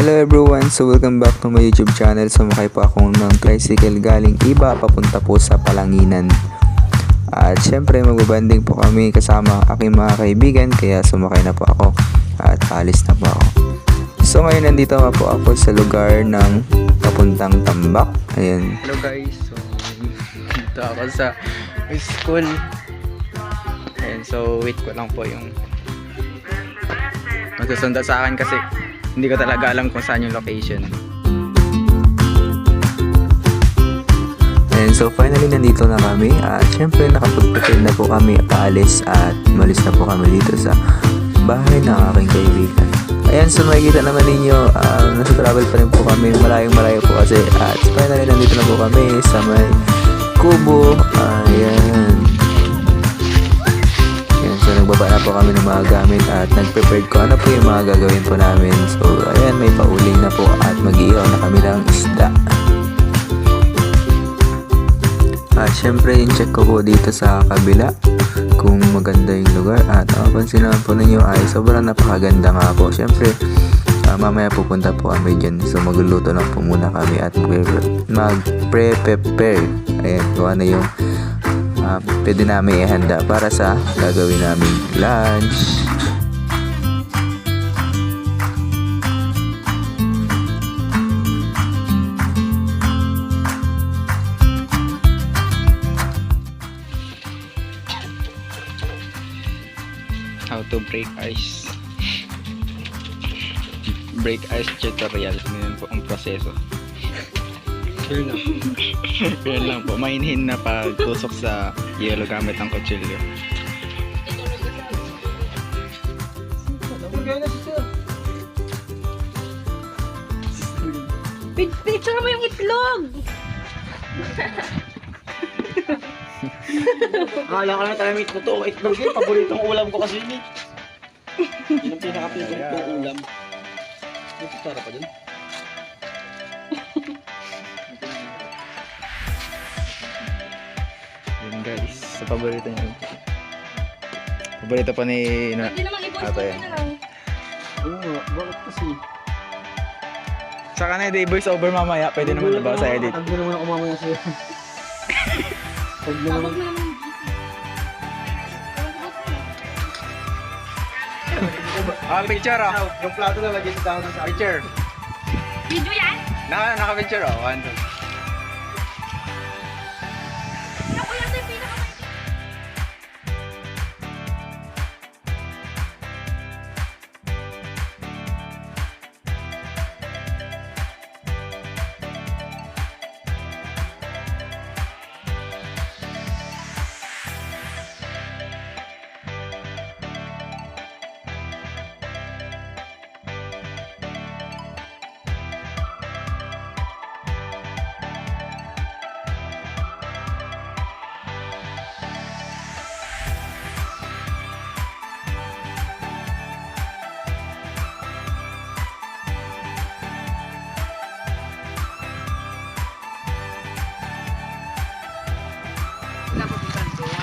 Hello everyone, so welcome back to my YouTube channel. Sumakay po ako ng tricycle galing Iba papunta po sa Palanginan. At syempre magbabanding po kami kasama aking mga kaibigan kaya sumakay na po ako at alis na po ako. So ngayon nandito nga po ako sa lugar ng papuntang Tambak. Ayan. Hello guys, so dito ako sa school. Ayan, so wait ko lang po yung magsusunda sa akin kasi hindi ko talaga alam kung saan yung location. And so finally nandito na kami at syempre nakapag-prepare na po kami paalis at malis na po kami dito sa bahay ng aking kaibigan. Ayan, so makikita naman ninyo, um, nasa travel pa rin po kami, malayong malayo po kasi at finally nandito na po kami sa may kubo. Ayan. Nagbaba na po kami ng mga gamit at nag-prepared ko ano po yung mga gagawin po namin. So, ayan, may pauling na po at mag-iihaw na kami ng isda. At syempre, in-check ko po dito sa kabila kung maganda yung lugar. At mapapansin naman po ninyo ay sobrang napakaganda nga po. Syempre, ah, mamaya pupunta po kami dyan. So, magluluto na po muna kami at mag-pre-prepare. Ayan, kung ano yung uh, pwede namin ihanda para sa gagawin namin lunch. How to break ice. Break ice tutorial. Ganyan po ang proseso. Sure na. Yun lang po. Mainhin na pagtusok sa yelo gamit ang kutsilyo. Pi- Picture mo yung itlog! Akala ko na tayo may totoo itlog yun. Paboritong ulam ko kasi yun eh. Yun ang pinaka-favorite kong ulam. May kutsara pa dun? Yun guys. Sa paborito niya. Paborito pa ni... Na, Hindi naman i-voice yan. na lang. Oo nga, bakit kasi? Saka na day voice over mamaya. Pwede naman na ba sa edit? Tag naman ako mamaya sa'yo. Tag naman. Ah, picture oh. Yung plato na lagay sa dahon ng sa Picture. Video yan? Naka, naka-picture oh. One, two.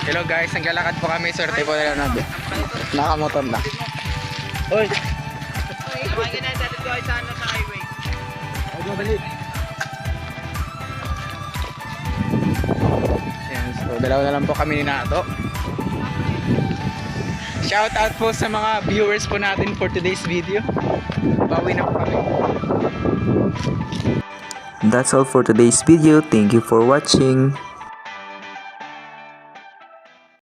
Hello guys, naglalakad po kami. Swerte po nila na. Nakamotor na. Oy! Tumagin na dati ko ay sa ano sa highway. Huwag madali. Yan, so dalawa na lang po kami ni Nato. Shout out po sa mga viewers po natin for today's video. Bawi na po kami. That's all for today's video. Thank you for watching.